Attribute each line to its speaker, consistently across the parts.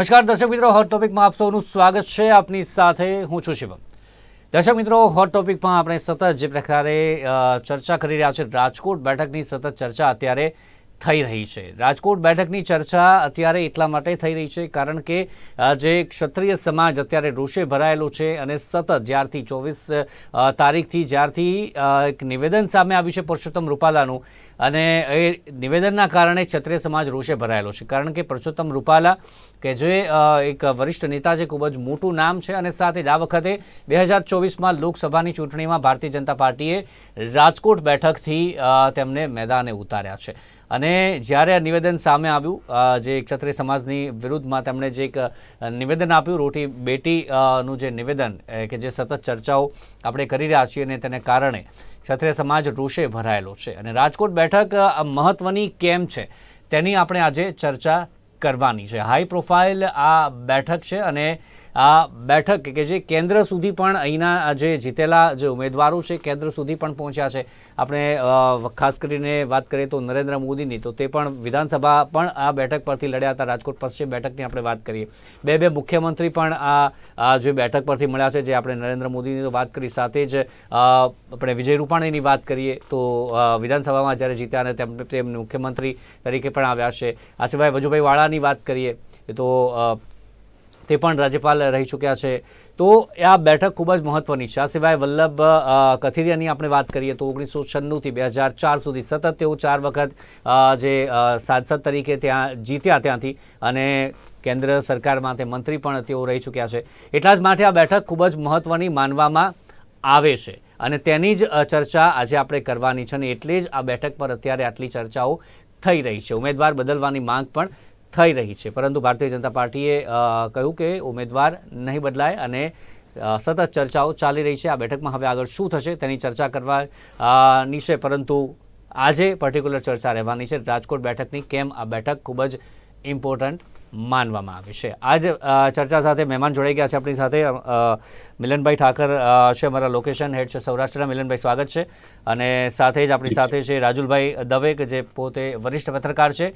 Speaker 1: નમસ્કાર દર્શક મિત્રો હોટ ટોપિકમાં આપ સૌનું સ્વાગત છે. આપની સાથે હું છું શિવમ. દર્શક મિત્રો હોટ ટોપિકમાં આપણે સતત જે પ્રકારે ચર્ચા કરી રહ્યા છે, રાજકોટ બેઠકની સતત ચર્ચા અત્યારે થઈ રહી છે. રાજકોટ બેઠકની ચર્ચા અત્યારે એટલા માટે થઈ રહી છે કારણ કે જે ક્ષત્રિય સમાજ અત્યારે રોષે ભરાયેલો છે અને સતત જ્યારથી ચોવીસ તારીખથી જ્યારથી એક નિવેદન સામે આવ્યું છે પુરુષોત્તમ રૂપાલાનું અને એ નિવેદનના કારણે ક્ષત્રિય સમાજ રોષે ભરાયેલો છે. કારણ કે પુરુષોત્તમ રૂપાલા કે જે એક વરિષ્ઠ નેતા છે ખૂબ જ મોટું નામ છે અને સાથે જ આ વખતે બે હજાર ચોવીસમાં લોકસભાની ચૂંટણીમાં ભારતીય જનતા પાર્ટીએ રાજકોટ બેઠકથી તેમને મેદાને ઉતાર્યા છે. અને જ્યારે આ નિવેદન સામે આવ્યું જે ક્ષત્રિય સમાજની વિરુદ્ધમાં તેમણે જે એક નિવેદન આપ્યું રોટી બેટી નું જે નિવેદન કે જે સતત ચર્ચાઓ આપણે કરી રહ્યા છીએ અને તેને કારણે ક્ષત્રિય સમાજ રોષે ભરાયેલો છે. અને રાજકોટ બેઠક અ, મહત્વની કેમ છે? તેની આપણે આજે ચર્ચા કરવાની છે. હાઈ પ્રોફાઇલ આ બેઠક છે અને આ બેઠક કે જે કેન્દ્ર સુધી પણ અહીંના જે જીતેલા જે ઉમેદવારો છે, કેન્દ્ર સુધી પણ પહોંચ્યા છે. આપણે ખાસ કરીને વાત કરીએ તો નરેન્દ્ર મોદીની, તો તે પણ વિધાનસભા પણ આ બેઠક પરથી લડ્યા હતા. રાજકોટ પશ્ચિમ બેઠકની આપણે વાત કરીએ. બે બે મુખ્યમંત્રી પણ આ જે બેઠક પરથી મળ્યા છે, જે આપણે નરેન્દ્ર મોદીની તો વાત કરી, સાથે જ આપણે વિજય રૂપાણીની વાત કરીએ, તો વિધાનસભામાં જ્યારે જીત્યા અને તેમ મુખ્યમંત્રી તરીકે પણ આવ્યા છે. આ સિવાય વજુભાઈ વાળાની વાત કરીએ, તો તે પણ રાજ્યપાલ રહી ચૂક્યા છે. તો આ બેઠક ખૂબ જ મહત્વની છે. આ સિવાય વલ્લભ કથિરિયાની આપણે વાત કરીએ તો ઓગણીસો છન્નુંથી બે હજાર ચાર સુધી સતત તેઓ ચાર વખત જે સાંસદ તરીકે ત્યાં જીત્યા ત્યાંથી અને કેન્દ્ર સરકારમાં તે મંત્રી પણ તેઓ રહી ચૂક્યા છે. એટલા જ માટે આ બેઠક ખૂબ જ મહત્વની માનવામાં આવે છે. અને તેની જ ચર્ચા આજે આપણે કરવાની છે અને એટલે જ આ બેઠક પર અત્યારે આટલી ચર્ચાઓ થઈ રહી છે. ઉમેદવાર બદલવાની માંગ પણ થઈ રહી છે. પરંતુ ભારતીય જનતા પાર્ટીએ કહ્યું કે ઉમેદવાર નહીં બદલાય અને સતત ચર્ચાઓ ચાલી રહી છે. આ બેઠકમાં હવે આગળ શું થશે તેની ચર્ચા કરવાની છે. પરંતુ આજે પર્ટિક્યુલર ચર્ચા રહેવાની છે. રાજકોટ બેઠકની કેમ આ બેઠક ખૂબ જ ઇમ્પોર્ટન્ટ માનવામાં આવે છે. આજ ચર્ચા સાથે મહેમાન જોડાઈ ગયા છે આપણી સાથે. મિલનભાઈ ઠાકર છે અમારા લોકેશન હેડ છે સૌરાષ્ટ્રના. મિલનભાઈ સ્વાગત છે. અને સાથે જ આપણી સાથે છે રાજુલભાઈ દવે કે જે પોતે વરિષ્ઠ પત્રકાર છે.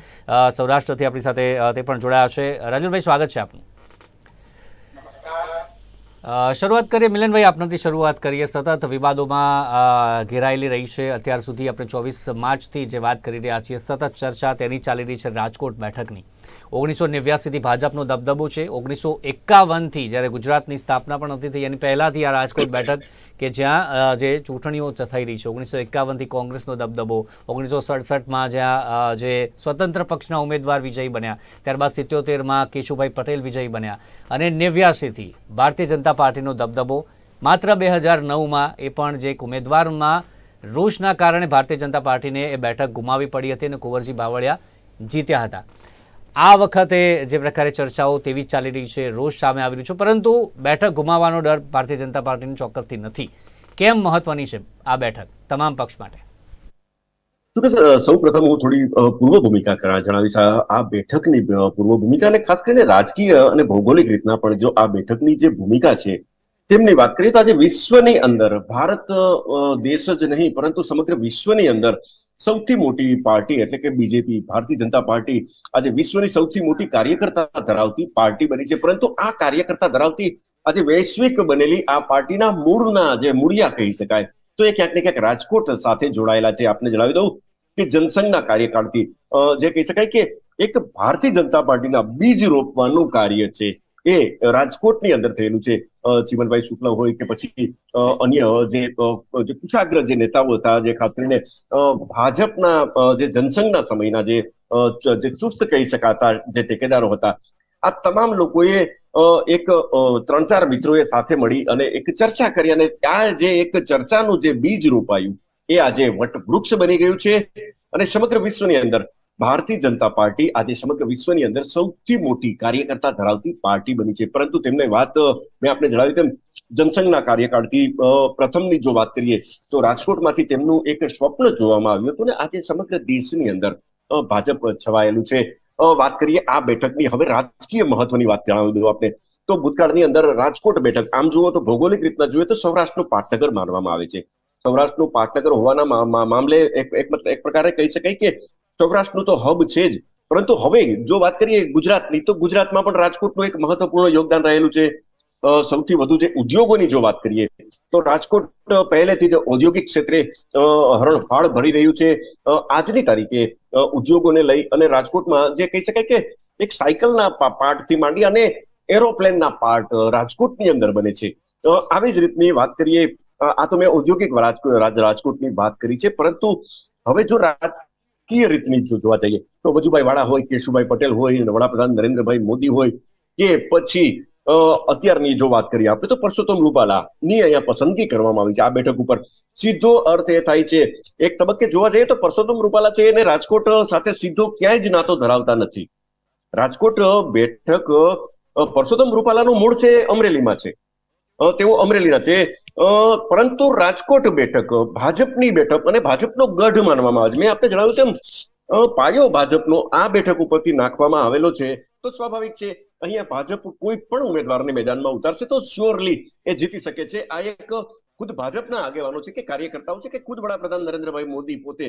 Speaker 1: સૌરાષ્ટ્રથી આપણી સાથે તે પણ જોડાયા છે. રાજુલભાઈ સ્વાગત છે આપનું. શરૂઆત કરીએ. મિલનભાઈ આપનાથી શરૂઆત કરીએ. સતત વિવાદોમાં ઘેરાયેલી રહી છે. અત્યાર સુધી આપણે ચોવીસ માર્ચથી જે વાત કરી રહ્યા છીએ સતત ચર્ચા તેની ચાલી રહી છે રાજકોટ બેઠકની. ઓગણીસો નેવ્યાસીથી ભાજપનો દબદબો છે. ઓગણીસો એકાવનથી જ્યારે ગુજરાતની સ્થાપના પણ નથી થઈ, એની પહેલાંથી આ રાજકોટ બેઠક કે જ્યાં જે ચૂંટણીઓ થઈ રહી છે. ઓગણીસો એકાવનથી કોંગ્રેસનો દબદબો. ઓગણીસો સડસઠમાં જ્યાં જે સ્વતંત્ર પક્ષના ઉમેદવાર વિજયી બન્યા, ત્યારબાદ સિત્યોતેરમાં કેશુભાઈ પટેલ વિજયી બન્યા અને નેવ્યાસીથી ભારતીય જનતા પાર્ટીનો દબદબો. માત્ર બે હજાર નવમાં એ પણ જે એક ઉમેદવારમાં રોષના કારણે ભારતીય જનતા પાર્ટીને એ બેઠક ગુમાવી પડી હતી અને કુંવરજી બાવળિયા જીત્યા હતા. આ વખતે જે પ્રકારે ચર્ચાઓ તેવી ચાલી રહી છે, રોષ સામે આવી રહ્યું છે, પરંતુ બેઠક ગુમાવવાનો ડર ભારતીય જનતા પાર્ટીની ચોક્કસથી નથી. કેમ મહત્વની છે આ બેઠક તમામ પક્ષ માટે?
Speaker 2: સૌ પ્રથમ હું થોડી પૂર્વ ભૂમિકા જણાવીશ. આ બેઠકની પૂર્વ ભૂમિકા અને ખાસ કરીને રાજકીય અને ભૌગોલિક રીતના પણ જો આ બેઠકની જે ભૂમિકા છે, તેમની વાત કરીએ તો આજે વિશ્વની અંદર, ભારત દેશ જ નહીં, પરંતુ સમગ્ર વિશ્વની અંદર સૌથી મોટી પાર્ટી એટલે કે બીજેપી ભારતીય જનતા પાર્ટી આજે વિશ્વની સૌથી મોટી કાર્યકર્તા ધરાવતી પાર્ટી બની છે. પરંતુ આ કાર્યકર્તા ધરાવતી આજે વૈશ્વિક બનેલી આ પાર્ટીના મૂળના જે મૂળિયા કહી શકાય, તો એ ક્યાંક ને ક્યાંક રાજકોટ સાથે જોડાયેલા છે. આપને જણાવી દઉં કે જનસંઘના કાર્યકાળથી જે કહી શકાય કે એક ભારતીય જનતા પાર્ટીના બીજ રોપવાનું કાર્ય છે. એ રાજકોટની અંદર થયેલું છે. ચીમનભાઈ શુક્લ હોય કે પછી અન્ય જે જે કુશાગ્ર જે નેતાઓ હતા, જે ખાસ કરીને ભાજપના જે જનસંઘના સમયના જે ચુસ્ત કહી શકાતા જે ટેકેદારો હતા, આ તમામ લોકોએ એક ત્રણ ચાર મિત્રોએ સાથે મળી અને એક ચર્ચા કરી અને ત્યાં જે એક ચર્ચાનું જે બીજ રોપાયું, એ આજે વટવૃક્ષ બની ગયું છે અને સમગ્ર વિશ્વની અંદર ભારતીય જનતા પાર્ટી આજે સમગ્ર વિશ્વની અંદર સૌથી મોટી કાર્યકર્તા ધરાવતી પાર્ટી બની છે. પરંતુ તેમને વાત મેં આપણે જણાવ્યું તેમ, જનસંઘના કાર્યકાળથી પ્રથમની જો વાત કરીએ, તો રાજકોટમાંથી તેમનું એક સ્વપ્ન જોવામાં આવ્યું હતું ને આજે સમગ્ર દેશની અંદર ભાજપ છવાયેલું છે. વાત કરીએ આ બેઠકની, હવે રાજકીય મહત્વની વાત જણાવી દઉં આપણે તો ભૂતકાળની અંદર રાજકોટ બેઠક, આમ જુઓ તો ભૌગોલિક રીતના જોઈએ તો સૌરાષ્ટ્રનું પાટનગર માનવામાં આવે છે. સૌરાષ્ટ્રનું પાટનગર હોવાના મામલે એક મતલબ એક પ્રકારે કહી શકાય કે સૌરાષ્ટ્રનું તો હબ છે જ. પરંતુ હવે જો વાત કરીએ ગુજરાતની, તો ગુજરાતમાં પણ રાજકોટનું એક મહત્વપૂર્ણ યોગદાન રહેલું છે. સૌથી વધુ જે ઉદ્યોગોની જો વાત કરીએ, તો રાજકોટ પહેલેથી જ ઔદ્યોગિક ક્ષેત્રે હરણફાળ ભરી રહ્યું છે. આજની તારીખે ઉદ્યોગોને લઈ અને રાજકોટમાં જે કહી શકાય કે એક સાયકલના પાર્ટથી માંડી અને એરોપ્લેનના પાર્ટ રાજકોટની અંદર બને છે. આવી જ રીતની વાત કરીએ આ તો મેં ઔદ્યોગિક રાજકો- રાજકોટની વાત કરી છે. પરંતુ હવે જો રાજકીય રીતની જોવા જઈએ? તો વજુભાઈ વાળા હોય, કેશુભાઈ પટેલ હોય વડાપ્રધાન નરેન્દ્રભાઈ મોદી હોય, કે પછી અત્યારની જો વાત કરીએ આપણે, તો પરસોત્તમ રૂપાલા ની અહીંયા પસંદગી કરવામાં આવી છે આ બેઠક ઉપર. સીધો અર્થ એ થાય છે, એક તબક્કે જોવા જઈએ તો પરસોત્તમ રૂપાલા છે એને રાજકોટ સાથે સીધો ક્યાંય જ નાતો ધરાવતા નથી. રાજકોટ બેઠક પરસોત્તમ રૂપાલાનું મૂળ છે અમરેલીમાં છે. તેઓ અમરેલીના છે. પરંતુ રાજકોટ બેઠક, ભાજપની બેઠક અને ભાજપનો ગઢ માનવામાં આવે છે. મેં આપને જણાવ્યું તેમ પાયો ભાજપનો આ બેઠક ઉપરથી નાખવામાં આવેલો છે. તો સ્વાભાવિક છે, અહીંયા ભાજપ કોઈ પણ ઉમેદવારને મેદાનમાં ઉતારશે તો શ્યોરલી એ જીતી શકે છે. આ એક ખુદ ભાજપના આગેવાનો છે કે કાર્યકર્તાઓ છે કે ખુદ વડાપ્રધાન નરેન્દ્રભાઈ મોદી પોતે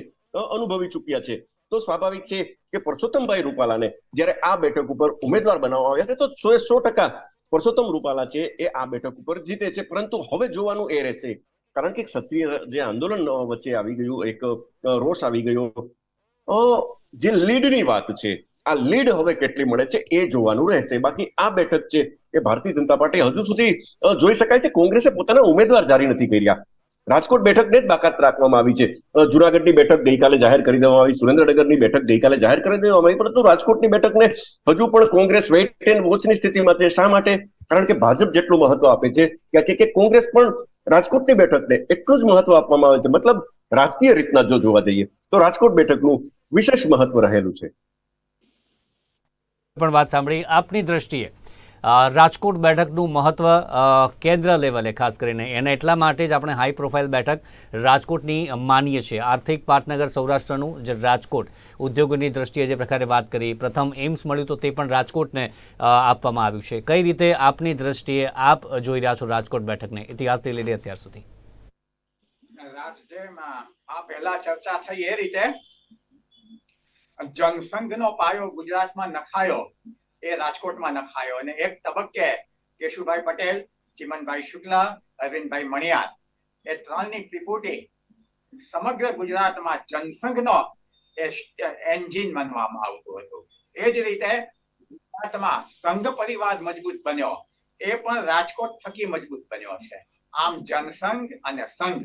Speaker 2: અનુભવી ચૂક્યા છે. તો સ્વાભાવિક છે કે પરસોત્તમભાઈ રૂપાલાને જ્યારે આ બેઠક ઉપર ઉમેદવાર બનાવવામાં આવ્યા છે તો સો સો ટકા પરસોત્તમ રૂપાલા છે એ આ બેઠક ઉપર જીતે છે. પરંતુ હવે જોવાનું એ રહેશે. કારણ કે ક્ષત્રિય જે આંદોલન વચ્ચે આવી ગયું, એક રોષ આવી ગયો. જે લીડની વાત છે, આ લીડ હવે કેટલી મળે છે એ જોવાનું રહેશે. બાકી આ બેઠક છે એ ભારતીય જનતા પાર્ટી હજુ સુધી જોઈ શકાય છે. કોંગ્રેસે પોતાના ઉમેદવાર જારી નથી કર્યા. રાજકોટ બેઠકને જ બાકાત રાખવામાં આવી છે. જુનાગઢની બેઠક ગઈકાલે જાહેર કરી દેવામાં આવી. સુરેન્દ્રનગરની બેઠક ગઈકાલે જાહેર કરી દેવામાં આવી. પરંતુ રાજકોટની બેઠકને હજુ પણ કોંગ્રેસ વેઇટ એન્ડ વોચની સ્થિતિમાં છે. શા માટે? કારણ કે ભાજપ જેટલું મહત્વ આપે છે ક્યાંક કે કોંગ્રેસ પણ રાજકોટની બેઠકને એટલું જ મહત્વ આપવામાં આવે છે. મતલબ રાજકીય રીતના જો જોવા જઈએ, તો રાજકોટ બેઠકનું વિશેષ મહત્વ રહેલું છે.
Speaker 1: પણ વાત સાંભળી. આપની દ્રષ્ટિએ રાજકોટ બેઠકનું મહત્વ કેન્દ્ર લેવલે, ખાસ કરીને એને એટલા માટે જ આપણે હાઈ પ્રોફાઇલ બેઠક રાજકોટની માનીએ છીએ. આર્થિક પાટનગર સૌરાષ્ટ્રનું જે રાજકોટ. ઉદ્યોગોની દ્રષ્ટિએ જે પ્રકારે વાત કરી, પ્રથમ એમ્સ મળ્યું તો તે પણ રાજકોટને આપવામાં આવ્યું છે. કઈ રીતે આપની દ્રષ્ટિએ આપ જોઈ રહ્યા છો રાજકોટ બેઠકને? ઇતિહાસથી લઈને અત્યાર સુધી.
Speaker 3: આ પહેલા ચર્ચા થઈ એ રીતે, જનસંઘનો પાયો ગુજરાતમાં નખાયો. એ રાજકોટમાં નખાયો. અને એક તબક્કે કેશુભાઈ પટેલ, ચિમનભાઈ શુક્લા, અરવિંદભાઈ મણિયાર. એ ત્રણની ત્રિપુટી સમગ્ર ગુજરાતમાં જનસંઘનો એન્જિન માનવામાં આવતું હતું. એ જ રીતે ગુજરાતમાં સંઘ પરિવાર મજબૂત બન્યો. એ પણ રાજકોટ થકી મજબૂત બન્યો છે. આમ જનસંઘ અને સંઘ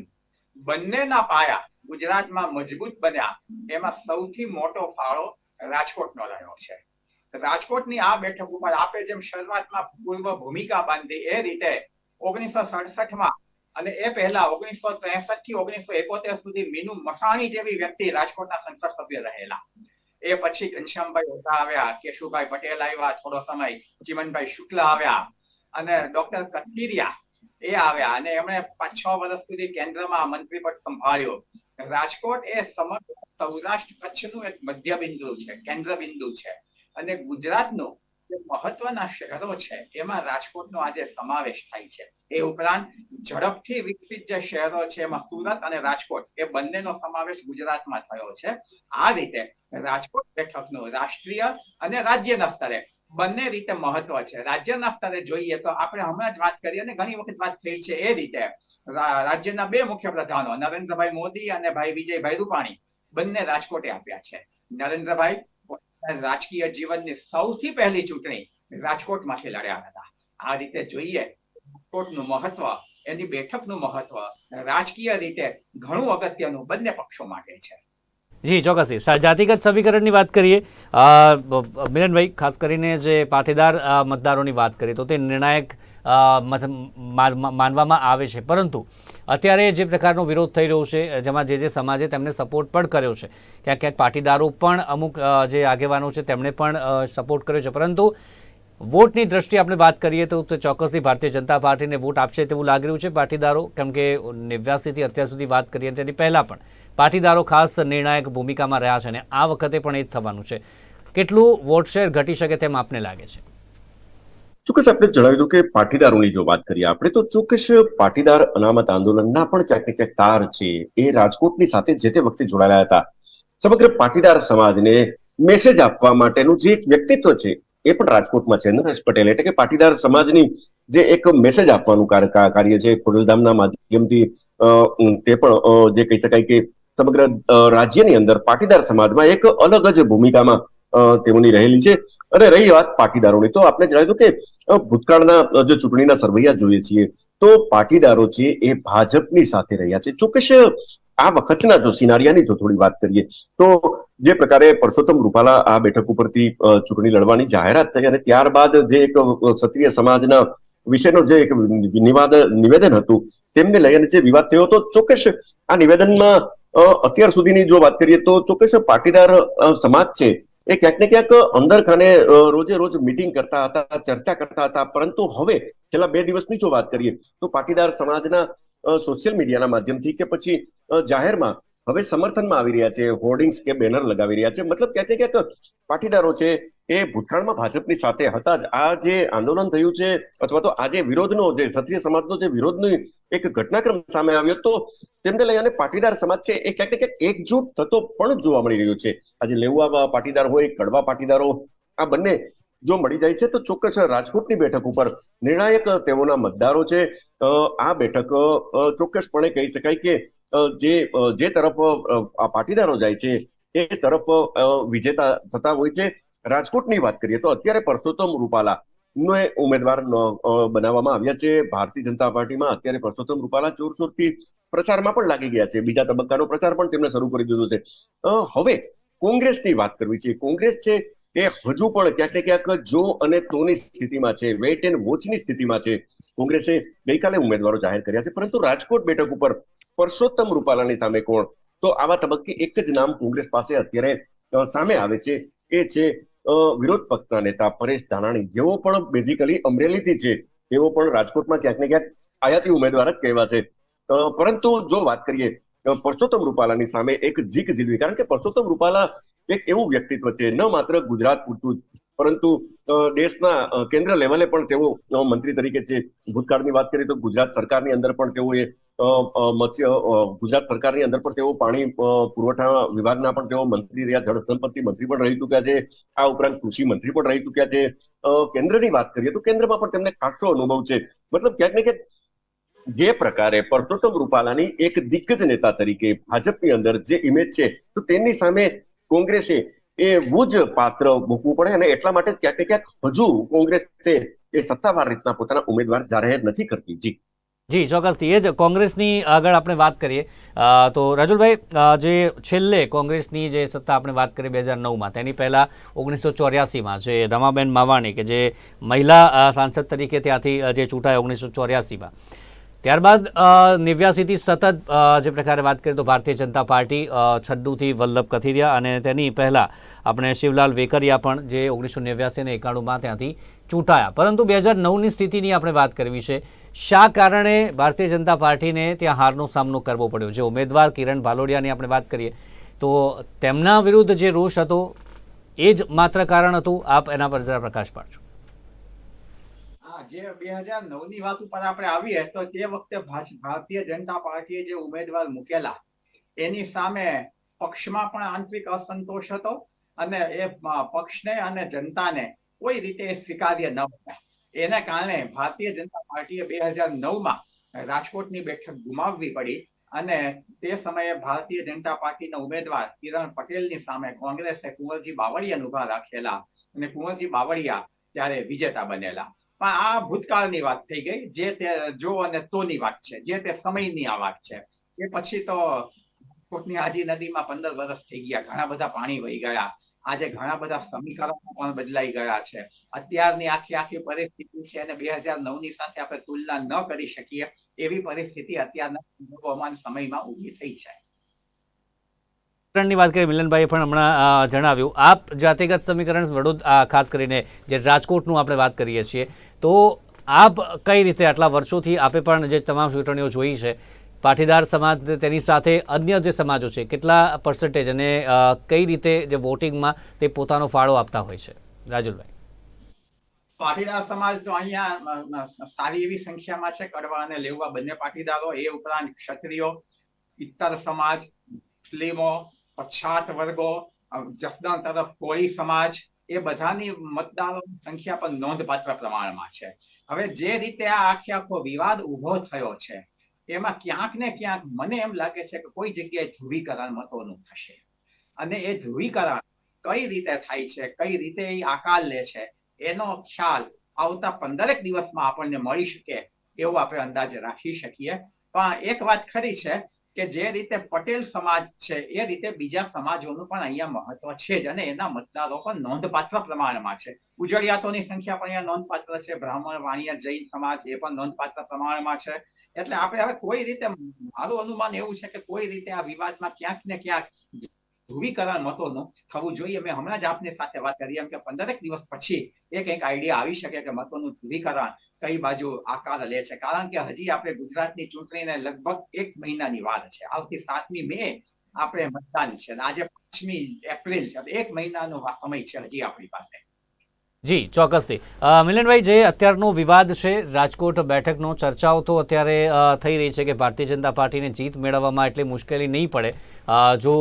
Speaker 3: બંનેના પાયા ગુજરાતમાં મજબૂત બન્યા. એમાં સૌથી મોટો ફાળો રાજકોટનો રહ્યો છે. રાજકોટની આ બેઠક ઉપર આપે જેમ શરૂઆતમાં પૂર્વ ભૂમિકા બાંધી એ રીતે ઓગણીસો સડસઠમાં અને એ પહેલા ઓગણીસો ત્રેસઠથી ઓગણીસો એકોતેર સુધી મીનુ મસાણી જેવી વ્યક્તિ રાજકોટના સંસદ સભ્ય રહેલા. એ પછી ઘનશ્યામભાઈ ઓઝા આવ્યા, કેશુભાઈ પટેલ આવ્યા, થોડો સમય ચીમનભાઈ શુક્લા આવ્યા અને ડોક્ટર કથિરિયા એ આવ્યા અને એમણે પાંચ છ વર્ષ સુધી કેન્દ્રમાં મંત્રી પદ સંભાળ્યો. રાજકોટ એ સમગ્ર સૌરાષ્ટ્ર કચ્છનું એક મધ્ય બિંદુ છે કેન્દ્ર બિંદુ છે. અને ગુજરાતનું જે મહત્વના શહેરો છે, એમાં રાજકોટનો આજે સમાવેશ થાય છે. એ ઉપરાંત ઝડપથી વિકસિત જે શહેરો છે, એમાં સુરત અને રાજકોટ, એ બંનેનો સમાવેશ ગુજરાતમાં થયો છે. આ રીતે રાજકોટ બેઠકનું રાષ્ટ્રીય અને રાજ્યના સ્તરે બંને રીતે મહત્વ છે. રાજ્યના સ્તરે જોઈએ તો આપણે હમણાં જ વાત કરી અને ઘણી વખત વાત થઈ છે એ રીતે રાજ્યના બે મુખ્ય પ્રધાનો નરેન્દ્રભાઈ મોદી અને ભાઈ વિજયભાઈ રૂપાણી બંને રાજકોટે આપ્યા છે. નરેન્દ્રભાઈ રાજકીય જીવનની સૌથી પહેલી ચૂંટણી રાજકોટમાંથી લડ્યા હતા. આ રીતે જોઈએ, રાજકોટનું મહત્વ, એની બેઠકનું મહત્વ, રાજકીય રીતે ઘણું અગત્યનું બંને પક્ષો માટે છે.
Speaker 1: જી, ચોક્કસથી. જાતિગત સમીકરણની વાત કરીએ મિલનભાઈ, ખાસ કરીને જે પાટીદાર મતદારોની વાત કરીએ તો તે નિર્ણાયક માનવામાં આવે છે. પરંતુ અત્યારે જે પ્રકારનો વિરોધ થઈ રહ્યો છે, જેમાં જે જે સમાજે તેમને સપોર્ટ પણ કર્યો છે. ક્યાંક ક્યાંક પાટીદારો પણ અમુક જે આગેવાનો છે તેમણે પણ સપોર્ટ કર્યો છે. પરંતુ વોટની દ્રષ્ટિએ આપણે વાત કરીએ તો ચોક્કસથી ભારતીય જનતા પાર્ટીને વોટ આપશે તેવું લાગી રહ્યું છે પાટીદારો, કેમ કે નેવ્યાસીથી અત્યાર સુધી વાત કરીએ તેની પહેલાં પણ પાટીદારો ખાસ નિર્ણાયક ભૂમિકામાં રહ્યા છે અને આ વખતે પણ એ જ થવાનું છે. કેટલું વોટ શેર ઘટી શકે તેમ આપને લાગે છે?
Speaker 2: ચોક્કસ આપણે જણાવી દઉં કે પાટીદારોની જો વાત કરીએ આપણે, તો ચોક્કસ પાટીદાર અનામત આંદોલનના પણ ક્યાંક ક્યાંક તાર છે. એ રાજકોટની સાથે જે તે વખતે જોડાયેલા હતા. સમગ્ર પાટીદાર સમાજને મેસેજ આપવા માટેનું જે એક વ્યક્તિત્વ છે, એ પણ રાજકોટમાં છે. નરેશ પટેલ, એટલે કે પાટીદાર સમાજની જે એક મેસેજ આપવાનું કાર- કાર્ય છે, ખોડલધામના માધ્યમથી તે પણ જે કહી શકાય કે સમગ્ર રાજ્યની અંદર પાટીદાર સમાજમાં એક અલગ જ ભૂમિકામાં અ, તેઓની રહેલી છે. અને રહી વાત પાટીદારોની. તો આપણે જણાવ્યું કે ભૂતકાળના જે ચૂંટણીના સરવૈયા જોઈએ છીએ તો પાટીદારો છે એ ભાજપની સાથે રહ્યા છે. ચોક્કસ આ વખતના જો સિનારિયાની જો થોડી વાત કરીએ તો જે પ્રકારે પરસોત્તમ રૂપાલા આ બેઠક ઉપરથી ચૂંટણી લડવાની જાહેરાત થઈ અને ત્યારબાદ જે એક ક્ષત્રિય સમાજના વિશેનો જે એક નિવાદ નિવેદન હતું તેમને લઈને જે વિવાદ થયો હતો ચોક્કસ આ નિવેદનમાં અત્યાર સુધીની જો વાત કરીએ તો ચોક્કસ પાટીદાર સમાજ છે એ ક્યાંક ને ક્યાંક અંદર ખાને રોજે રોજ મીટિંગ કરતા હતા, ચર્ચા કરતા હતા, પરંતુ હવે છેલ્લા બે દિવસની જો વાત કરીએ, તો પાટીદાર સમાજના સોશિયલ મીડિયાના માધ્યમથી કે પછી જાહેરમાં હવે સમર્થનમાં આવી રહ્યા છે હોર્ડિંગ્સ કે બેનર લગાવી રહ્યા છે. મતલબ ક્યાંક ક્યાંક પાટીદારો છે એ ભૂતકાળમાં ભાજપની સાથે હતા જ. આ જે આંદોલન થયું છે અથવા તો આ જે વિરોધનો જે ક્ષત્રિય સમાજનો જે વિરોધની એક ઘટનાક્રમ સામે આવ્યો, તો તેમને લઈ અને પાટીદાર સમાજ છે એ ક્યાંક ક્યાંક એકજૂટ થતો પણ જોવા મળી રહ્યો છે. આજે લેવા પાટીદાર હોય, કડવા પાટીદારો, આ બંને જો મળી જાય છે, તો ચોક્કસ રાજકોટની બેઠક ઉપર નિર્ણાયક તેઓના મતદારો છે. આ બેઠક ચોક્કસપણે કહી શકાય કે જે જે તરફ આ પાટીદારો જાય છે, એ તરફ વિજેતા થતા હોય છે. રાજકોટની વાત કરીએ તો અત્યારે પરસોત્તમ રૂપાલા નો ઉમેદવાર બનાવવામાં આવ્યા છે. ભારતીય જનતા પાર્ટીમાં અત્યારે પરસોત્તમ રૂપાલા જોરશોરથી પ્રચારમાં પણ લાગી ગયા છે. બીજા તબક્કાનો પ્રચાર પણ તેમણે શરૂ કરી દીધો છે. હવે કોંગ્રેસની વાત કરવી છે. કોંગ્રેસ છે એ હજુ પણ ક્યાંક ક્યાંક જો અને તોની સ્થિતિમાં છે, વેટ એન્ડ વોચની સ્થિતિમાં છે. કોંગ્રેસે ગઈકાલે ઉમેદવારો જાહેર કર્યા છે. પરંતુ રાજકોટ બેઠક ઉપર પરસોત્તમ રૂપાલાની સામે કોણ? તો આવા તબક્કે એક જ નામ કોંગ્રેસ પાસે અત્યારે સામે આવે છે. એ છે વિરોધ પક્ષના નેતા પરેશ ધાનાણી. જેઓ પણ બેઝિકલી અમરેલીથી છે. તેઓ પણ રાજકોટમાં ક્યાંક ને ક્યાંક આયાતી ઉમેદવાર જ કહેવા છે. પરંતુ જો વાત કરીએ પરસોત્તમ રૂપાલાની સામે એક જીક જીલવી. કારણ કે પરસોત્તમ રૂપાલા એક એવું વ્યક્તિત્વ છે, ન માત્ર ગુજરાત પૂરતું પરંતુ દેશના કેન્દ્ર લેવલે પણ તેઓ મંત્રી તરીકે છે. ભૂતકાળની વાત કરીએ તો ગુજરાત સરકારની અંદર પણ તેઓએ મત્સ્ય ગુજરાત સરકારની અંદર પણ તેઓ પાણી પુરવઠા વિભાગના પણ તેઓ મંત્રી રહ્યા. જળ સંપત્તિ મંત્રી પણ રહી ચૂક્યા છે. આ ઉપરાંત કૃષિ મંત્રી પણ રહી ચૂક્યા છે. કેન્દ્રની વાત કરીએ તો કેન્દ્રમાં પણ તેમને ખાસો અનુભવ છે. મતલબ ક્યાંક ને ક્યાંક જે પ્રકારે પરસોત્તમ રૂપાલાની એક દિગ્ગજ નેતા તરીકે ભાજપની અંદર જે ઇમેજ છે, તો તેની સામે કોંગ્રેસે એવું જ પાત્ર મૂકવું પડે અને એટલા માટે ક્યાંક ને ક્યાંક હજુ કોંગ્રેસ છે એ સત્તાવાર રીતના પોતાના ઉમેદવાર જાહેર નથી કરતી. જી.
Speaker 1: જી, ચોક્કસથી. એ જ કોંગ્રેસની આગળ આપણે વાત કરીએ. તો રાજુલભાઈ જે છેલ્લે કોંગ્રેસની જે સત્તા આપણે વાત કરીએ બે હજાર નવમાં, તેની પહેલાં ઓગણીસો ચોર્યાસીમાં જે રમાબેન માવાણી કે જે મહિલા સાંસદ તરીકે ત્યાંથી જે ચૂંટાય ઓગણીસો ચોર્યાસીમાં. ત્યારબાદ નેવ્યાસીથી સતત જે પ્રકારે વાત કરીએ તો ભારતીય જનતા પાર્ટી છડ્ડુથી વલ્લભ કથિરિયા અને તેની પહેલાં આપણે શિવલાલ વેકરિયા પણ જે ઓગણીસો નેવ્યાસી અને એકાણુંમાં ત્યાંથી ચૂંટાયા. પરંતુ બે હજાર નવની સ્થિતિની આપણે વાત કરવી છે. શા કારણે ભારતીય જનતા પાર્ટીને ત્યાં હારનો સામનો કરવો પડ્યો? જે ઉમેદવાર કિરણ ભાલોડિયાની આપણે વાત કરીએ, તો તેમના વિરુદ્ધ જે રોષ હતો, એ જ માત્ર કારણ હતું. આપ એના પર જરા પ્રકાશ પાડજો
Speaker 3: જે બે હજાર નવની વાત ઉપર આપણે આવીએ, તો તે વખતે ભારતીય જનતા પાર્ટીએ જે ઉમેદવાર મૂકેલા, એની સામે પક્ષમાં પણ આંતરિક અસંતોષ હતો અને એ પક્ષને અને જનતાને કોઈ રીતે સ્વીકાર્ય ન બન્યા એને કારણે ભારતીય જનતા પાર્ટીએ બે હજાર નવમાં રાજકોટની બેઠક ગુમાવવી પડી અને તે સમયે ભારતીય જનતા પાર્ટીના ઉમેદવાર કિરણ પટેલની સામે કોંગ્રેસે કુંવરજી બાવળિયાને ઊભા રાખેલા અને કુંવરજી બાવળિયા ત્યારે વિજેતા બનેલા. પણ આ ભૂતકાળની વાત થઈ ગઈ, જે તે જો અને તોની વાત છે, જે તે સમયની આ વાત છે. એ પછી તો કોટની આજી નદીમાં પંદર વર્ષ થઈ ગયા, ઘણા બધા પાણી વહી ગયા. આજે ઘણા બધા સમીકરણો પણ બદલાઈ ગયા છે. અત્યારની આખી આખી પરિસ્થિતિ છે અને બે હજાર નવની સાથે આપણે તુલના ન કરી શકીએ એવી પરિસ્થિતિ અત્યારના સમયમાં ઊભી થઈ છે.
Speaker 1: સમીકરણની વાત કરીએ, મિલનભાઈએ પણ હમણાં જણાવ્યું. આપ જાતિગત સમીકરણ વડોદ ખાસ કરીને જે રાજકોટનું આપણે વાત કરીએ છીએ, તો આપ કઈ રીતે આટલા વર્ષોથી આપે પણ જે તમામ ચૂંટણીઓ જોઈ છે પાટીદાર સમાજ તેની સાથે અન્ય જે સમાજો છે, કેટલા પર્સન્ટેજ અને કઈ રીતે જે વોટિંગમાં તે પોતાનો ફાળો આપતા હોય છે? રાજુલભાઈ.
Speaker 3: પાટીદાર સમાજ તો અહીંયા સારી એવી સંખ્યામાં છે કડવા અને લેવા બંને પાટીદારો, એ ઉપરાંત ક્ષત્રિયો ઇત્તર સમાજ, મુસ્લિમો, પછાત વર્ગો જસદણ તરફ કોળી સમાજ, એ બધાની મતદારો સંખ્યા પણ નોંધપાત્ર પ્રમાણમાં છે. હવે જે રીતે આ આખે આખો વિવાદ ઊભો થયો છે એમાં ક્યાંક ને ક્યાંક મને એમ લાગે છે કે કોઈ જગ્યાએ ધ્રુવીકરણ મતોનું થશે. અને એ ધ્રુવીકરણ કઈ રીતે થાય છે, કઈ રીતે એ આકાર લે છે, એનો ખ્યાલ આવતા પંદરેક દિવસમાં આપણને મળી શકે એવો આપણે અંદાજે રાખી શકીએ. પણ એક વાત ખરી છે કે જે રીતે પટેલ સમાજ છે, એ રીતે બીજા સમાજોનું પણ અહીંયા મહત્વ છે જ અને એના મતદારો પણ નોંધપાત્ર પ્રમાણમાં છે. ઉજળિયાતોની સંખ્યા પણ અહીંયા નોંધપાત્ર છે, બ્રાહ્મણ, વાણિયા, જૈન સમાજ એ પણ નોંધપાત્ર પ્રમાણમાં છે. એટલે આપણે હવે કોઈ રીતે, મારું અનુમાન એવું છે કે કોઈ રીતે આ વિવાદમાં ક્યાંક ને ક્યાંક ધ્રુવીકરણ મતોનું થવું જોઈએ. મેં હમણાં જ આપની સાથે વાત કરી, એમ કે પંદરેક દિવસ પછી એક એક આઈડિયા આવી શકે કે મતોનું ધ્રુવીકરણ કઈ બાજુ આકાર લે છે. કારણ કે હજી આપણે ગુજરાતની ચૂંટણીને લગભગ એક મહિનાની વાત છે. આવતી સાતમી મે આપણે મતદાન છે આજે પાંચમી એપ્રિલ છે. એક મહિનાનો સમય છે હજી આપણી પાસે.
Speaker 1: જી, ચોક્કસથી. મિલનભાઈ, જે અત્યારનો વિવાદ છે, રાજકોટ બેઠકનો ચર્ચાઓ તો અત્યારે થઈ રહી છે કે ભારતીય જનતા પાર્ટીને જીત મેળવવામાં એટલી મુશ્કેલી નહીં પડે. જો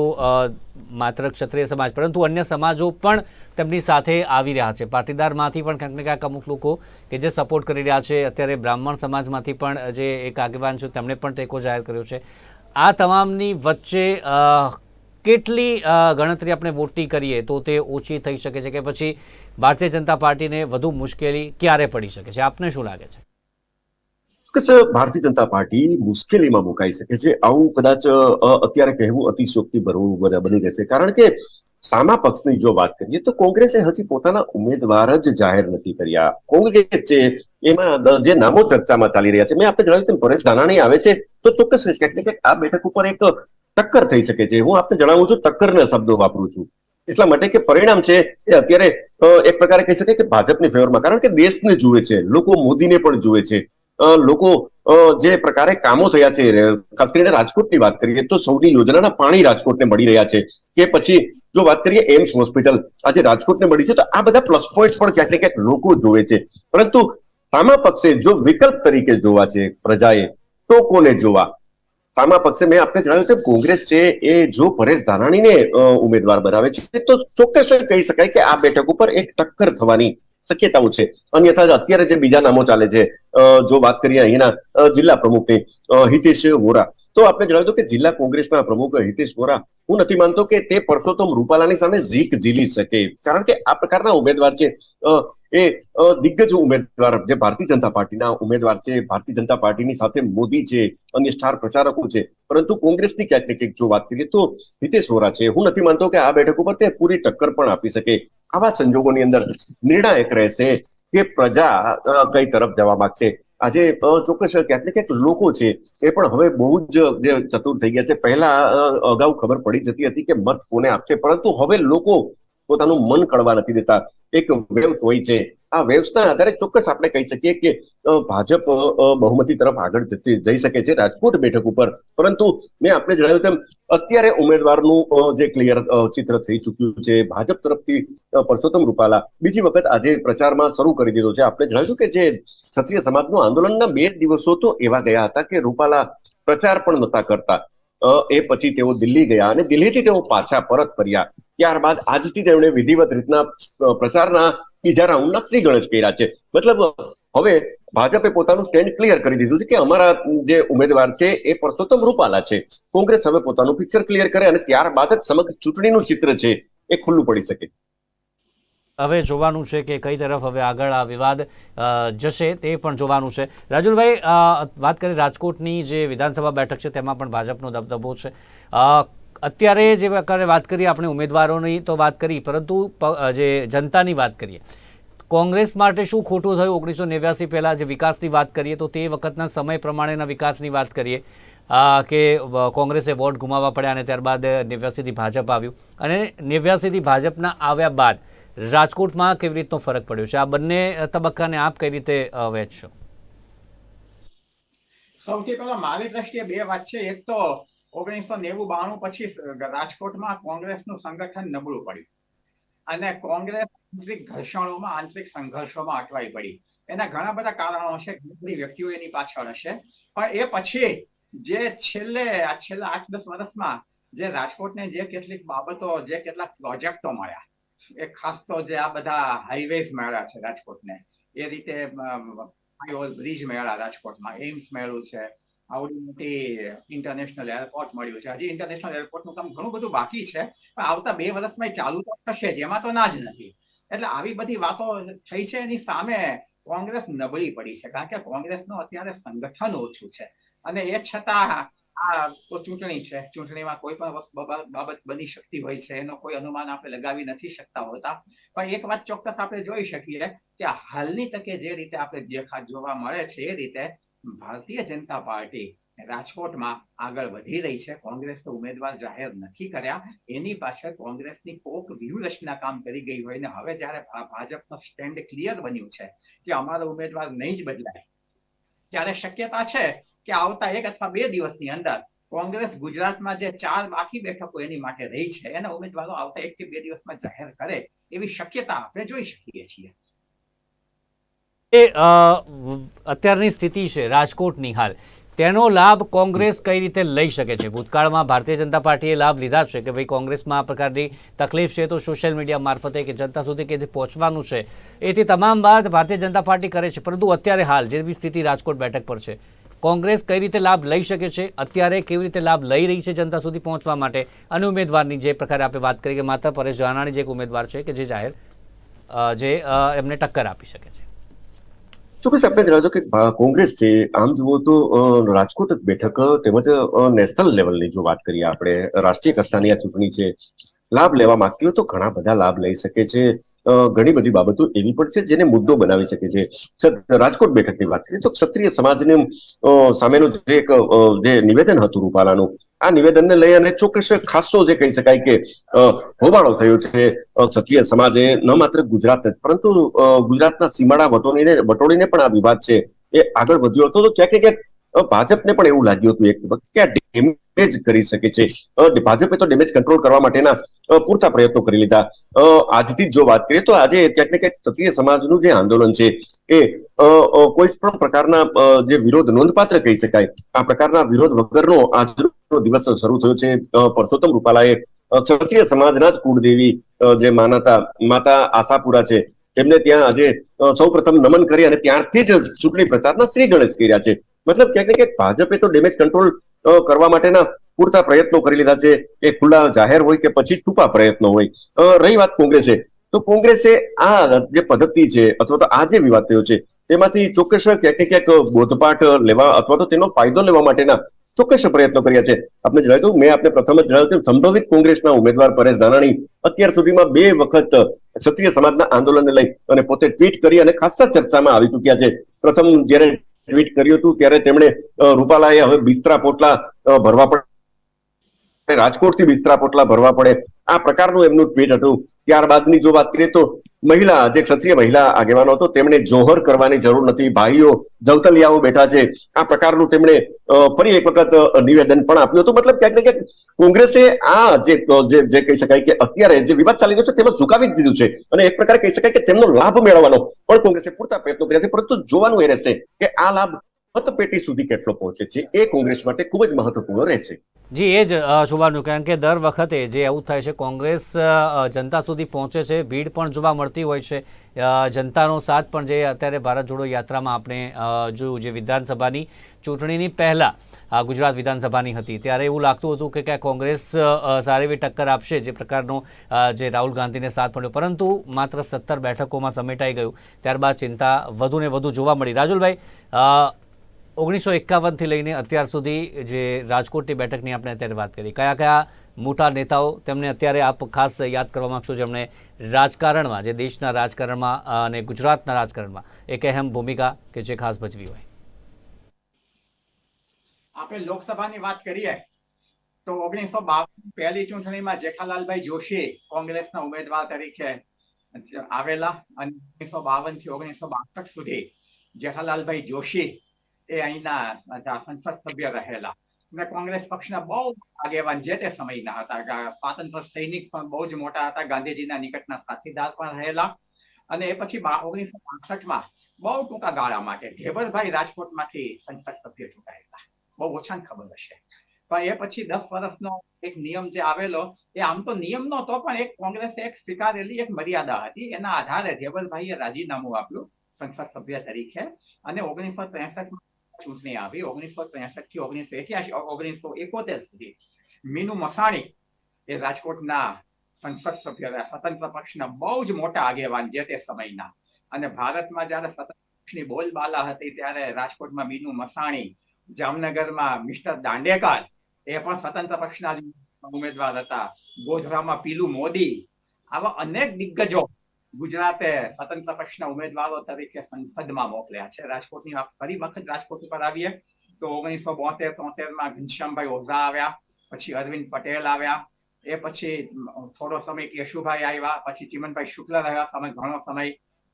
Speaker 1: માત્ર ક્ષત્રિય સમાજ, પરંતુ અન્ય સમાજો પણ તેમની સાથે આવી રહ્યા છે. પાટીદારમાંથી પણ ક્યાંક ને ક્યાંક અમુક લોકો કે જે સપોર્ટ કરી રહ્યા છે. અત્યારે બ્રાહ્મણ સમાજમાંથી પણ જે એક આગેવાન છે, તેમણે પણ ટેકો જાહેર કર્યો છે. આ તમામની વચ્ચે કેટલી ગણતરી આપણે મોટી કરીએ તો તે ઓછી થઈ શકે છે કે પછી ભારતીય જનતા પાર્ટીને વધુ મુશ્કેલી ક્યારે પડી શકે છે? આપને શું લાગે છે?
Speaker 2: ભારતીય જનતા પાર્ટી મુશ્કેલીમાં મુકાઈ શકે છે. આવું કદાચ અત્યારે કહેવું અતિશોક્તિ ભરવું બની રહેશે. કારણ કે સામા પક્ષની જો વાત કરીએ તો કોંગ્રેસે હજી પોતાના ઉમેદવાર જ જાહેર નથી કર્યા. કોંગ્રેસ છે એમાં જે નામો ચર્ચામાં ચાલી રહ્યા છે. મેં આપણે જણાવ્યું પરેશ ધાનાણી આવે છે તો ચોક્કસ ને આ બેઠક ઉપર એક ટક્કર થઈ શકે છે. હું આપને જણાવું છું, ટક્કરના શબ્દો વાપરું છું. એટલા માટે કે પરિણામ છે એ અત્યારે એક પ્રકારે કહી શકાય કે ભાજપની ફેવરમાં, કારણ કે દેશને જુએ છે, લોકો મોદીને પણ જુએ છે. લોકો જે પ્રકારે કામો થયા છે ખાસ કરીને રાજકોટની વાત કરીએ તો સૌની યોજનાના પાણી રાજકોટને મળી રહ્યા છે. કે પછી, જો વાત કરીએ એમ્સ હોસ્પિટલ, આજે રાજકોટને મળી છે, તો આ બધા પ્લસ પોઈન્ટ પણ ક્યાંક ને ક્યાંક લોકો જોવે છે. પરંતુ સામા પક્ષે જો વિકલ્પ તરીકે જોવા છે, પ્રજાએ તો કોને જોવા સામા પક્ષે મેં આપને જણાવ્યું તેમ કોંગ્રેસ છે એ જો પરેશ ધાનાણીને ઉમેદવાર બનાવે છે, તો ચોક્કસ કહી શકાય કે આ બેઠક ઉપર એક ટક્કર થવાની શક્યતાઓ છે. અન્યથા અત્યારે જે બીજા નામો ચાલે છે જો વાત કરીએ અહીંના જિલ્લા પ્રમુખની હિતેશ વોરા. તો આપણે જણાવ્યું કે જિલ્લા કોંગ્રેસના પ્રમુખ હિતેશ વોરા, હું નથી માનતો કે તે પરસોત્તમ રૂપાલાની સામે જીત ઝીલી શકે. કારણ કે આ પ્રકારના ઉમેદવાર છે એ દિગ્ગજ ઉમેદવાર જે ભારતીય જનતા પાર્ટીના ઉમેદવાર છે, ભારતીય જનતા પાર્ટીની સાથે મોદી છે, અન્ય સ્ટાર પ્રચારકો છે, પરંતુ કોંગ્રેસની ક્યાંક ને ક્યાંક જો વાત કરીએ તો હિતેશ વોરા છે. હું નથી માનતો કે આ બેઠક ઉપર તે પૂરી ટક્કર પણ આપી શકે. આવા સંજોગોની અંદર નિર્ણાયક રહેશે કે પ્રજા કઈ તરફ જવા માંગશે? આજે ચોક્કસ ક્યાંક ને ક્યાંક લોકો છે એ પણ હવે બહુ જ, જે ચતુર થઈ ગયા છે. પહેલા અગાઉ ખબર પડી જતી હતી કે મત કોને આપશે? પરંતુ હવે લોકો પોતાનું મન કળવા નથી દેતા. એક વેવ હોય છે. આ વેવ્સના આધારે ચોક્કસ આપણે કહી શકીએ કે ભાજપ બહુમતી તરફ આગળ જતી, જઈ શકે છે રાજકોટ બેઠક ઉપર. પરંતુ મેં આપણે જણાવ્યું તેમ, અત્યારે ઉમેદવારનું જે ક્લિયર ચિત્ર થઈ ચૂક્યું છે, ભાજપ તરફથી પરસોત્તમ રૂપાલા. બીજી વખત આજે પ્રચારમાં શરૂ કરી દીધો છે. આપણે જણાવ્યું કે જે ક્ષત્રિય સમાજનું આંદોલનના બે દિવસો તો એવા ગયા હતા કે રૂપાલા પ્રચાર પણ નતા કરતા. એ પછી તેઓ દિલ્હી ગયા અને દિલ્હીથી તેઓ પાછા પરત ફર્યા. ત્યારબાદ આજથી તેમણે વિધિવત રીતના પ્રચારના બીજા રાઉન્ડના શ્રી ગણેશ કર્યા છે. મતલબ, હવે ભાજપે પોતાનું સ્ટેન્ડ ક્લિયર કરી દીધું છે કે અમારા જે ઉમેદવાર છે એ પરસોત્તમ રૂપાલા છે. કોંગ્રેસ હવે પોતાનું પિક્ચર ક્લિયર કરે અને ત્યારબાદ જ સમગ્ર ચૂંટણીનું ચિત્ર છે એ ખુલ્લું પડી શકે.
Speaker 1: હવે જોવાનું છે કે કઈ તરફ હવે આગળ આ વિવાદ જશે તે પણ જોવાનું છે. રાજુલભાઈ વાત કરીએ રાજકોટની જે વિધાનસભા બેઠક છે તેમાં પણ ભાજપનો દબદબો છે. અત્યારે જે પ્રકારે વાત કરીએ આપણે ઉમેદવારોની તો વાત કરી પરંતુ જે જનતાની વાત કરીએ, કોંગ્રેસ માટે શું ખોટું થયું? ઓગણીસો નેવ્યાસી પહેલાં જે વિકાસની વાત કરીએ તો તે વખતના સમય પ્રમાણેના વિકાસની વાત કરીએ કે કોંગ્રેસે વોટ ગુમાવવા પડ્યા અને ત્યારબાદ નેવ્યાસીથી ભાજપ આવ્યું. અને નેવ્યાસીથી ભાજપના આવ્યા બાદ રાજકોટમાં કેવી રીતનો ફરક પડ્યો છે? આ બંને તબક્કાને આપ કઈ રીતે વહેંચશો?
Speaker 3: સૌથી પહેલા મારી દ્રષ્ટિએ બે વાત છે. એક તો ઓગણીસો નેવું બાણું પછી રાજકોટમાં કોંગ્રેસનું સંગઠન નબળું પડ્યું. અને કોંગ્રેસ આંતરિક ઘર્ષણોમાં, આંતરિક સંઘર્ષોમાં અટવાઈ પડી. એના ઘણા બધા કારણો હશે ઘણી વ્યક્તિઓ એની પાછળ હશે. પણ એ પછી જે છેલ્લે છેલ્લા આઠ દસ વર્ષમાં જે રાજકોટને જે કેટલીક બાબતો, જે કેટલાક પ્રોજેક્ટો મળ્યા એ ખાસ તો જે આ બધા હાઈવેઝ મેળા છે રાજકોટને, એ રીતે બ્રિજ મેળા રાજકોટમાં એમ્સ મેળું છે આવડી મોટી ઇન્ટરનેશનલ એરપોર્ટ મળ્યું છે. હજી ઇન્ટરનેશનલ એરપોર્ટનું કામ ઘણું બધું બાકી છે, પણ આવતા બે વર્ષમાં ચાલુ તો થશે જ, એમાં તો ના જ નથી. એટલે આવી બધી વાતો થઈ છે, એની સામે કોંગ્રેસ નબળી પડી છે, કારણ કે કોંગ્રેસનું અત્યારે સંગઠન ઓછું છે. અને એ છતાં આ તો ચૂંટણી છે. ચૂંટણીમાં કોઈ પણ બાબત બની શકતી હોય છે. એનો કોઈ અનુમાન આપણે લગાવી નથી શકતા હોતા. પણ એક વાત ચોક્કસ આપણે જોઈ શકીએ કે હાલની તકે જે રીતે આપણે દેખા જોવા મળે છે એ રીતે ભારતીય જનતા પાર્ટી રાજકોટમાં આગળ વધી રહી છે. કોંગ્રેસ ઉમેદવાર જાહેર નથી કર્યા. એની પાછળ કોંગ્રેસની કોક વ્યૂહરચના કામ કરી ગઈ હોય ને હવે જ્યારે ભાજપનો સ્ટેન્ડ ક્લિયર બન્યું છે કે અમારો ઉમેદવાર નહીં જ બદલાય. ત્યારે શક્યતા છે કે આવતા એક અથવા બે દિવસની અંદર કોંગ્રેસ ગુજરાતમાં જે ચાર બાકી બેઠકો એની માટે રહી છે, એના ઉમેદવારો આવતા એક કે બે દિવસમાં જાહેર કરે, એવી શક્યતા આપણે જોઈ શકીએ છીએ.
Speaker 1: એ અત્યારની સ્થિતિ છે, રાજકોટની હાલ. તેનો લાભ કોંગ્રેસ કઈ રીતે લઈ શકે છે? ભૂતકાળમાં ભારતીય જનતા પાર્ટીએ લાભ લીધા છે કે ભાઈ કોંગ્રેસમાં આ પ્રકારની તકલીફ છે તો સોશિયલ મીડિયા મારફતે કે જનતા સુધી કે પહોંચવાનું છે, એથી તમામ વાત ભારતીય જનતા પાર્ટી કરે છે. પરંતુ અત્યારે હાલ જેવી સ્થિતિ રાજકોટ બેઠક પર છે. કોંગ્રેસ કઈ રીતે લાભ લઈ શકે છે? અત્યારે કેવી રીતે લાભ લઈ રહી છે જનતા સુધી પહોંચવા માટે? અને ઉમેદવારની જે પ્રકારે આપણે વાત કરી કે માતા પરેશ જાનાણી જે એક ઉમેદવાર છે કે જે જાહેર જે એમને ટક્કર આપી શકે છે.
Speaker 2: ચોક્કસ આપણે જણાવજો કે કોંગ્રેસ છે, આમ જુઓ તો રાજકોટ બેઠક, તેમજ નેશનલ લેવલની જો વાત કરીએ આપણે, રાષ્ટ્રીય કક્ષાની આ ચૂંટણી છે લાભ લેવા માંગતી હોય તો ઘણા બધા લાભ લઈ શકે છે. ઘણી બધી બાબતો એવી પણ છે જેને મુદ્દો બનાવી શકે છે. રાજકોટ બેઠકની વાત કરીએ તો ક્ષત્રિય સમાજને સામેનું જે એક જે નિવેદન હતું રૂપાલાનું, આ નિવેદનને લઈ અને ચોક્કસ ખાસો જે કહી શકાય કે હોબાળો થયો છે ક્ષત્રિય સમાજે, ન માત્ર ગુજરાત પરંતુ ગુજરાતના સીમાડા વટોળીને વટોળીને પણ આ વિવાદ છે. એ આગળ વધ્યો હતો તો ક્યાંક ક્યાંક ભાજપને પણ એવું લાગ્યું હતું એક વખત કે આ ડેમેજ કરી શકે છે. ભાજપે તો ડેમેજ કંટ્રોલ કરવા માટેના પૂરતા પ્રયત્નો કરી લીધા. આજથી જો વાત કરીએ તો આજે ક્યાંક ને ક્યાંક ક્ષત્રિય સમાજનું જે આંદોલન છે એ કોઈ પણ પ્રકારના જે વિરોધ નોંધપાત્ર કહી શકાય, આ પ્રકારના વિરોધ વગરનો આજનો દિવસ શરૂ થયો છે. પરસોત્તમ રૂપાલાએ ક્ષત્રિય સમાજના જ કુળદેવી જે માનતા, માતા આશાપુરા છે, તેમને ત્યાં આજે સૌ પ્રથમ નમન કરી અને ત્યારથી જ ચૂંટણી પ્રચારના શ્રી ગણેશ કર્યા છે. મતલબ ક્યાંક ક્યાંક ભાજપે તો ડેમેજ કંટ્રોલ કરવા માટેના પૂરતા પ્રયત્નો કરી લીધા છે. એ ખુલ્લા જાહેર હોય કે પછી છુપા પ્રયત્નો હોય. રહી વાત કોંગ્રેસે. તો કોંગ્રેસે આ જે પદ્ધતિ છે અથવા તો આ જે વિવાદ થયો છે તેમાંથી ચોક્કસ ક્યાંક ક્યાંક બોધપાઠ લેવા અથવા તો તેનો ફાયદો લેવા માટેના ચોક્કસ પ્રયત્નો કર્યા છે. આપણે જણાવ્યું હતું, મેં આપને પ્રથમ જ જણાવ્યું હતું, સંભવિત કોંગ્રેસના ઉમેદવાર પરેશ ધાનાણી અત્યાર સુધીમાં બે વખત ક્ષત્રિય સમાજના આંદોલનને લઈ અને પોતે ટ્વીટ કરી અને ખાસા ચર્ચામાં આવી ચૂક્યા છે. પ્રથમ જ્યારે ટ્વીટ કર્યું હતું, ત્યારે તેમણે રૂપાલાએ હવે બિસ્તરા પોટલા ભરવા પડે. રાજકોટથી બિસ્તરા પોટલા ભરવા પડે. આ પ્રકારનું એમનું ટ્વીટ હતું. ત્યારબાદની જો વાત કરીએ તો મહિલા ક્ષત્રિય મહિલા આગેવાનો હતો. તેમણે જોહર કરવાની જરૂર નથી. ભાઈઓ જવતલિયાઓ બેઠા છે. આ પ્રકારનું તેમણે ફરી એક વખત નિવેદન પણ આપ્યું હતું. મતલબ ક્યાંક ને ક્યાંક કોંગ્રેસે આ જે જે કહી શકાય કે અત્યારે જે વિવાદ ચાલી રહ્યો છે તેમાં ઝુકાવી દીધું છે. અને એક પ્રકારે કહી શકાય કે તેમનો લાભ મેળવવાનો. પણ કોંગ્રેસે પૂરતા પ્રયત્નો કર્યા છે. પરંતુ જોવાનું એ રહેશે કે આ લાભ મતપેટી સુધી કેટલો પહોંચે છે એ કોંગ્રેસ માટે ખૂબ જ મહત્વપૂર્ણ રહેશે.
Speaker 1: જી, એ જ શુભાનું, કારણ કે દર વખતે જે એવું થાય છે, કોંગ્રેસ જનતા સુધી પહોંચે છે, ભીડ પણ જોવા મળતી હોય છે જનતાનો સાથ પણ જે અત્યારે ભારત જોડો યાત્રામાં આપણે જોયું જે વિધાનસભાની ચૂંટણીની પહેલાં ગુજરાત વિધાનસભાની હતી, ત્યારે એવું લાગતું હતું કે ક્યાં કોંગ્રેસ સારી એવી ટક્કર આપશે, જે પ્રકારનો જે રાહુલ ગાંધીને સાથ મળ્યો, પરંતુ માત્ર સત્તર બેઠકોમાં સમેટાઈ ગયું, ત્યારબાદ ચિંતા વધુ ને વધુ જોવા મળી. રાજુલભાઈ ઓગણીસો એકાવનથી લઈને અત્યાર સુધી જે રાજકોટની બેઠકની આપણે અત્યારે વાત કરી, કયા કયા મોટા નેતાઓ તેમને અત્યારે આપ ખાસ યાદ કરવા માગશો, જેમણે રાજકારણમાં, જે દેશના રાજકારણમાં અને ગુજરાતના રાજકારણમાં એક અહેમ ભૂમિકા કે જે ખાસ ભજવી હોય?
Speaker 3: આપણે લોકસભાની વાત કરીએ, તો ઓગણીસો બાવન પહેલી ચૂંટણીમાં જેઠાલાલભાઈ જોશી કોંગ્રેસના ઉમેદવાર તરીકે આવેલા અને ઓગણીસો બાવનથી ઓગણીસો બાસઠ સુધી જેઠાલાલભાઈ જોશી એ અહીંના સંસદ સભ્ય રહેલા. અને કોંગ્રેસ પક્ષના બહુ આગેવાન જે તે સમયના હતા. સ્વાતંત્ર સૈનિક પણ બહુ જ મોટા હતા. ગાંધીજીના નિકટના સાથીદાર પણ રહેલા. અને એ પછી ઓગણીસો પાસઠમાં બહુ ટૂંકા ગાળા માટે ઘેબરભાઈ રાજકોટમાંથી સંસદ સભ્ય ચૂંટાયેલા. બહુ ઓછાને ખબર હશે. પણ એ પછી દસ વર્ષનો એક નિયમ જે આવેલો, એ આમ તો નિયમ નહોતો, પણ એક કોંગ્રેસે એક સ્વીકારેલી એક મર્યાદા હતી. એના આધારે ઘેબરભાઈએ રાજીનામું આપ્યું સંસદ સભ્ય તરીકે. અને ઓગણીસો ત્રેસઠ ચૂંટણી આવી, ઓગણીસો ત્રેસઠથી ઓગણીસો એક્યાસી ઓગણીસો એકોતેર સુધી મીનુ મસાણી એ રાજકોટના સંસદ સભ્ય સ્વતંત્ર પક્ષના બહુ જ મોટા આગેવાન જે તે સમયના. અને ભારતમાં જયારે સ્વતંત્ર પક્ષની બોલબાલા હતી ત્યારે રાજકોટમાં મીનુ મસાણી, જામનગરમાં મિસ્ટર દાંડેકર, એ પણ સ્વતંત્ર પક્ષના ઉમેદવાર હતા. ગોધરામાં પીલુ મોદી, આવા અનેક દિગ્ગજો ગુજરાતે સ્વતંત્ર પક્ષના ઉમેદવારો તરીકે સંસદમાં મોકલ્યા છે. રાજકોટની વાત ફરી વખત રાજકોટ ઉપર આવીએ તો ઓગણીસો બોતેર તોતેરમાં ઘનશ્યામભાઈ ઓઝા આવ્યા, પછી અરવિંદ પટેલ આવ્યા, એ પછી થોડો સમય કેશુભાઈ આવ્યા, પછી ચિમનભાઈ શુક્લ રહ્યા, સમય ઘણો સમય.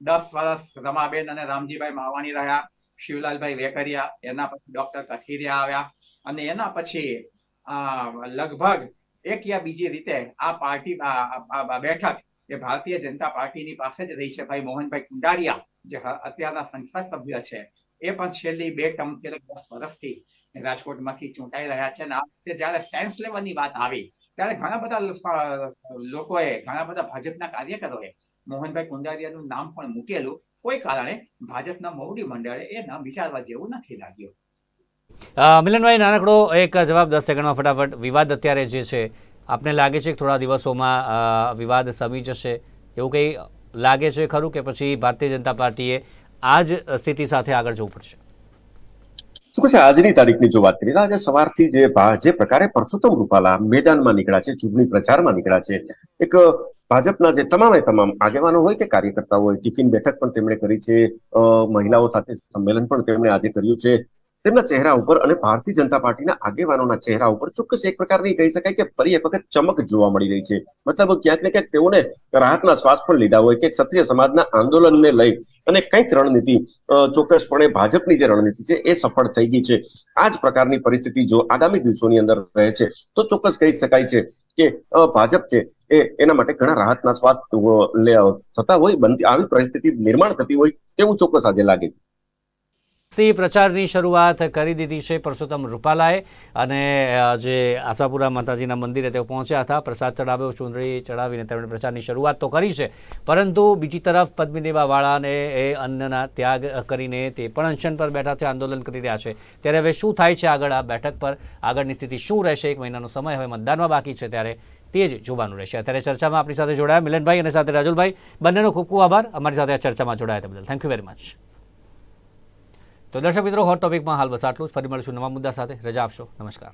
Speaker 3: દસ વર્ષ રમાબેન અને રામજીભાઈ માવાણી રહ્યા, શિવલાલભાઈ વેકરિયા, એના પછી ડોક્ટર કથિરિયા આવ્યા અને એના પછી લગભગ એક યા બીજી રીતે આ પાર્ટી બેઠક એ ભારતીય જનતા પાર્ટીની પાસે જ રહી છે ભાઈ મોહનભાઈ કુંડારિયા, જે અત્યારના સંસદ સભ્ય છે. એ પણ છેલ્લી બે ટર્મથી દસ વર્ષથી રાજકોટમાંથી ચૂંટાઈ રહ્યા છે અને આ વખતે જયારે સેન્સ લેવલની વાત આવી, ત્યારે ઘણા બધા લોકોએ, ઘણા બધા ભાજપના કાર્યકરોએ મોહનભાઈ કુંડારિયાનું નામ પણ મૂકેલું. કોઈ કારણે ભાજપના મોવડી મંડળે એ નામ વિચારવા જેવું નથી લાગ્યું.
Speaker 1: મિલનભાઈ નાનકડો એક જવાબ દસ સેકન્ડમાં ફટાફટ. વિવાદ અત્યારે જે છે આપને લાગે છે કે થોડા દિવસોમાં વિવાદ સમી જશે? એવું કંઈ લાગે છે ખરું કે પછી ભારતીય જનતા પાર્ટીએ આ જ સ્થિતિ સાથે આગળ જવું પડશે?
Speaker 2: શું છે? આજની તારીખની જો વાત કરીએ આજે સવારથી જે જે પ્રકારે પરસોત્તમ રૂપાલા મેદાનમાં નીકળ્યા છે, ચૂંટણી પ્રચારમાં નીકળ્યા છે, એક ભાજપના જે તમામે તમામ આગેવાનો હોય કે કાર્યકર્તાઓ હોય, ટિફિન બેઠક પણ તેમણે કરી છે મહિલાઓ સાથે સંમેલન પણ તેમણે આજે કર્યું છે તેમના ચહેરા ઉપર અને ભારતીય જનતા પાર્ટીના આગેવાનોના ચહેરા ઉપર ચોક્કસ એક પ્રકારની કહી શકાય કે ફરી એક વખત ચમક જોવા મળી રહી છે. મતલબ ક્યાંક ને ક્યાંક તેઓને રાહતના શ્વાસ પણ લીધા હોય કે ક્ષત્રિય સમાજના આંદોલનને લઈ અને કંઈક રણનીતિ ચોક્કસપણે ભાજપની જે રણનીતિ છે એ સફળ થઈ ગઈ છે. આ જ પ્રકારની પરિસ્થિતિ જો આગામી દિવસોની અંદર રહે છે, તો ચોક્કસ કહી શકાય છે કે ભાજપ છે એ એના માટે ઘણા રાહતના શ્વાસ થતા હોય, બનતી, આવી પરિસ્થિતિ નિર્માણ થતી હોય તેવું ચોક્કસ આજે લાગે છે.
Speaker 1: સી પ્રચારની શરૂઆત કરી દીધી છે પરસોત્તમ રૂપાલાએ અને જે આશાપુરા માતાજીના મંદિરે તેઓ પહોંચ્યા હતા, પ્રસાદ ચડાવ્યો ચૂંટણી ચડાવીને તેમણે પ્રચારની શરૂઆત તો કરી છે, પરંતુ બીજી તરફ પદ્મિનીવાવાળાને એ અન્નના ત્યાગ કરીને તે પણ અનશન પર બેઠા છે, આંદોલન કરી રહ્યા છે. ત્યારે હવે શું થાય છે આગળ આ બેઠક પર? આગળની સ્થિતિ શું રહેશે? એક મહિનાનો સમય હવે મતદાનમાં બાકી છે, ત્યારે તે જ જોવાનું રહેશે. અત્યારે ચર્ચામાં આપણી સાથે જોડાયા મિલનભાઈ અને સાથે રાજુલભાઈ. બંનેનો ખૂબ ખૂબ આભાર. અમારી સાથે આ ચર્ચામાં જોડાયા બદલ. થેન્ક યુ વેરી મચ તો દર્શક મિત્રો હોટ ટોપિકમાં હાલ બસ આટલું જ. ફરી મળશું નવા મુદ્દા સાથે. રજા આપશો. નમસ્કાર.